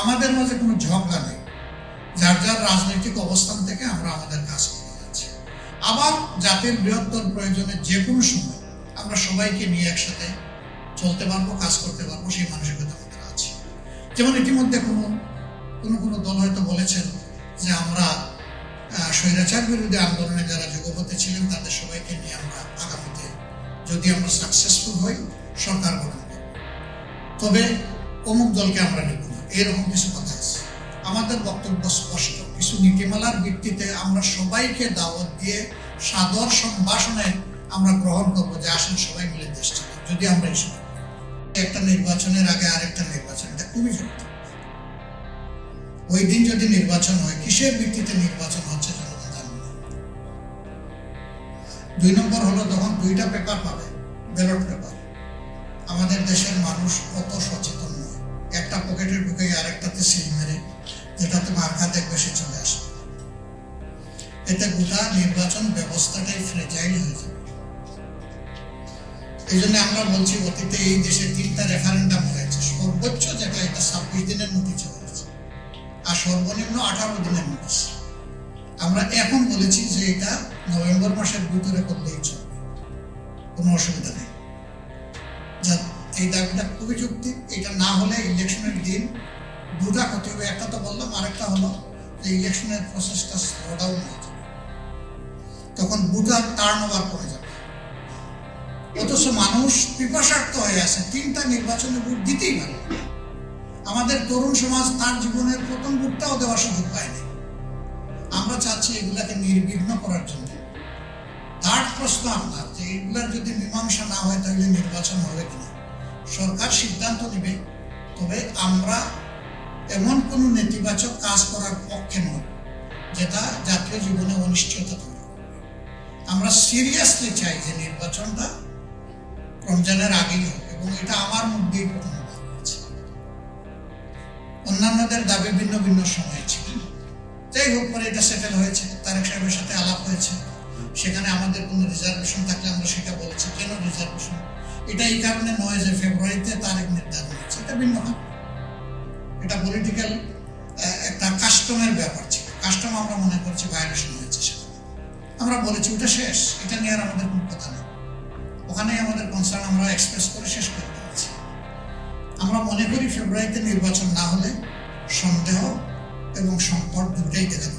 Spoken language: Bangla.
আমাদের মাঝে কোনো ঝগড়া নেই। যার যার রাজনৈতিক অবস্থান থেকে আমরা আমাদের কাজ করে যাচ্ছি। আবার জাতির বৃহত্তর প্রয়োজনে যে কোনো সময় আমরা সবাইকে নিয়ে একসাথে চলতে পারব, কাজ করতে পারব, সেই মানসিকতা আমাদের আছে। যেমন ইতিমধ্যে কোনো কোনো কোনো দল হয়তো বলেছেন যে আমরা স্বৈরাচার বিরোধী আন্দোলনে যারা যুগপথে ছিলেন, তাদের সবাইকে নিয়ে আমরা আগামীতে যদি আমরা সাকসেসফুল হই, সরকার গঠন করব। তবে অমুক দলকে আমরা নিব। এরকম কিছু কথা আছে। আমাদের বক্তব্য স্পষ্ট। কিছু নীতিমালার ভিত্তিতে আমরা সবাইকে দাওয়াত দিয়ে সাদর সম্ভাষণে আমরা গ্রহণ করব যে আসেন সবাই মিলে দেশ যদি আমরা এসে একটা নির্বাচনের আগে আরেকটা নির্বাচন, এটা খুবই জরুরি। ওই দিন যদি নির্বাচন হয়, কিসের ভিত্তিতে নির্বাচন হচ্ছে জনগণ জানবে। দুই নম্বর হলো তখন দুইটা পেপার পাবে ব্যালট পেপার আমাদের দেশের মানুষ কত সচেতন। একটা পকেটে ঢুকে আরেকটাতে সিল মেরে যেটাতে মার্কা দেখবে সে চলে আসবে এতে গোটা নির্বাচন ব্যবস্থাটাই ফ্রেজাইল হয়ে যাবে এই জন্য আমরা বলছি, অতীতে এই দেশে তিনটা রেফারেন্ডাম হয়েছে। সর্বোচ্চ যেটা, এটা ছাব্বিশ দিনের নোটিশ হয়েছে আর সর্বনিম্ন আঠারো দিনের নোটিশ আমরা এখন বলেছি যে এটা নভেম্বর মাসের ভিতরে করলেই চলবে। কোনো অসুবিধা নেই। এই দাবিটা খুবই যুক্তি এটা না হলে ইলেকশনের দিন দুটা ক্ষতি হবে। একটা তো বললাম, আরেকটা হলো যে ইলেকশনের প্রসেসটা স্লো ডাউন হয়ে যাবে। তখন ভোটার টার্ন ওভার কমে যাবে। অথচ মানুষ পিপাসার্থ হয়ে আছে, তিনটা নির্বাচনে ভোট দিতেই পারে আমাদের তরুণ সমাজ তার জীবনের প্রথম ভোটটাও দেওয়ার সুযোগ পায়নি। আমরা চাচ্ছি এগুলাকে নির্বিঘ্ন করার জন্য। থার্ড প্রশ্ন আপনার, যে এগুলার যদি মীমাংসা না হয় তাহলে নির্বাচন হবে কিনা? সরকার সিদ্ধান্ত নেবে, তবে আমরা এমন কোনো নেতিবাচক কাজ করার পক্ষে নয় যেটা জাতীয় জীবনে অনিশ্চয়তা তৈরি আমরা সিরিয়াসলি চাই যে নির্বাচনটা রমজানের আগেই হোক, এবং এটা আমার মধ্যেই প্রথম অন্যান্যদের দাবি ভিন্ন ভিন্ন সময় ছিল। যাই হোক পরে এটা সেটেল হয়েছে, তারেক সাহেবের সাথে আলাপ হয়েছে। সেখানে আমাদের কোনো রিজার্ভেশন থাকলে আমরা সেটা বলেছি। কেন রিজার্ভেশন এটা এই কারণে নয় যে ফেব্রুয়ারিতে তারিখ নির্ধারণ হয়েছে। এটা ভিন্ন এটা পলিটিক্যাল একটা কাস্টমের ব্যাপার ছিল। কাস্টম আমরা মনে করছি ভায়োলেশন হয়েছে সেখানে আমরা বলেছি ওটা শেষ। এটা নিয়ে আর আমাদের কোনো কথা নেই। ওখানেই আমাদের কনসার্ন আমরা এক্সপ্রেস করে শেষ করে দিয়েছি। আমরা মনে করি ফেব্রুয়ারিতে নির্বাচন না হলে সন্দেহ এবং সংকট দুটাই দেখা